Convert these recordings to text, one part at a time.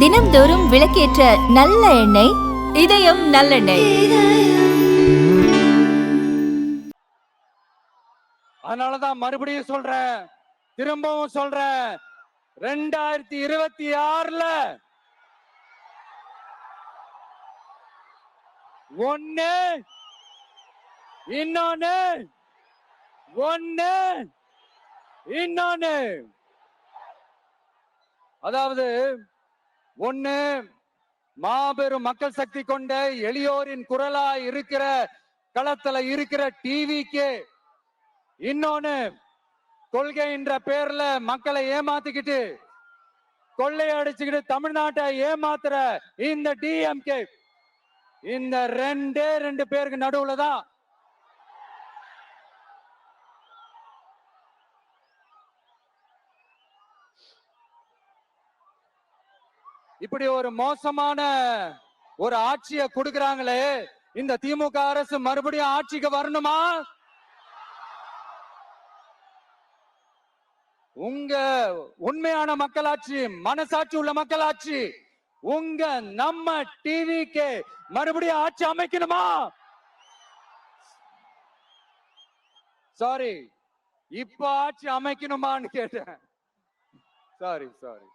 தினம்தோறும் விளக்கேற்ற நல்ல எண்ணெய் இதயம் நல்லெண்ணெய். அதனாலதான் மறுபடியும் சொல்றேன். திரும்பவும் சொல்றேன். ரெண்டாயிரத்தி இருபத்தி ஆறுல ஒன்னு இன்னொன்னு ஒன்னு இன்னொன்னு. அதாவது ஒண்ணு மாபெரும் மக்கள் சக்தி கொண்ட எளியோரின் குரலா இருக்கிற களத்துல இருக்கிற டிவிக்கு இன்னொன்னு கொள்கைன்ற பேர்ல மக்களை ஏமாத்திக்கிட்டு கொள்ளையடிச்சுக்கிட்டு தமிழ்நாட்டை ஏமாத்துற இந்த டிஎம்கே இந்த ரெண்டே ரெண்டு பேருக்கு நடுவுல தான் இப்படி ஒரு மோசமான ஒரு ஆட்சியை கொடுக்கறாங்களே இந்த திமுக அரசு மறுபடியும் ஆட்சிக்கு வரணுமா? உங்க உண்மையான மக்களாட்சி மனசாட்சி உள்ள மக்களாட்சி உங்க நம்ம டிவிக்கு மறுபடியும் ஆட்சி அமைக்கணுமா? சாரி இப்ப ஆட்சி அமைக்கணுமான்னு கேட்டேன். சாரி சாரி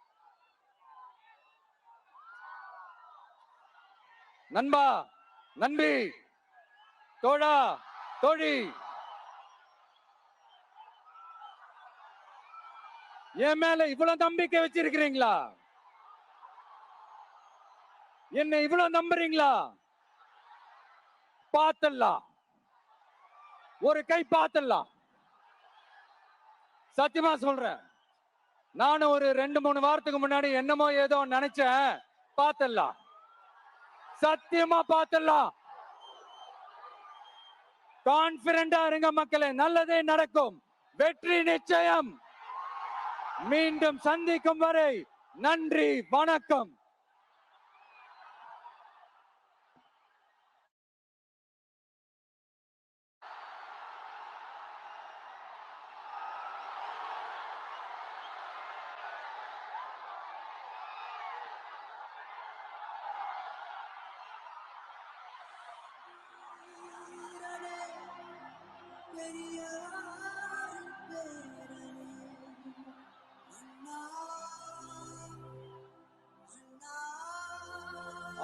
நண்பா நண்பி தோழா தோழி. என் மேல இவ்வளவு நம்பிக்கை வச்சிருக்கிறீங்களா? என்ன இவ்வளவு நம்புறீங்களா? பார்த்தலாம் ஒரு கை பார்த்தலாம் சத்தியமா சொல்றேன். நானும் ஒரு ரெண்டு மூணு வாரத்துக்கு முன்னாடி என்னமோ ஏதோ நினைச்சேன். பார்த்தலாம் சத்தியமா பார்த்துடலாம். கான்பிடண்டா இருங்க மக்களே நல்லதே நடக்கும். வெற்றி நிச்சயம். மீண்டும் சந்திக்கும் வரை நன்றி வணக்கம்.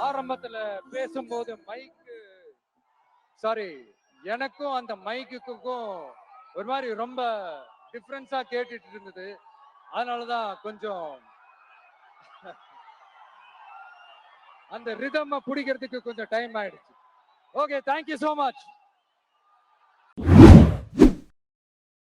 ஆரம்பத்துல பேசும்போது மைக்கு சாரி எனக்கும் அந்த மைக்குக்கும் ஒரு மாதிரி ரொம்ப டிஃப்ரென்ஸா கேட்டுட்டு இருந்தது. அதனாலதான் கொஞ்சம் அந்த ரிதம் பிடிக்கிறதுக்கு கொஞ்சம் டைம் ஆயிடுச்சு. Okay thank you so much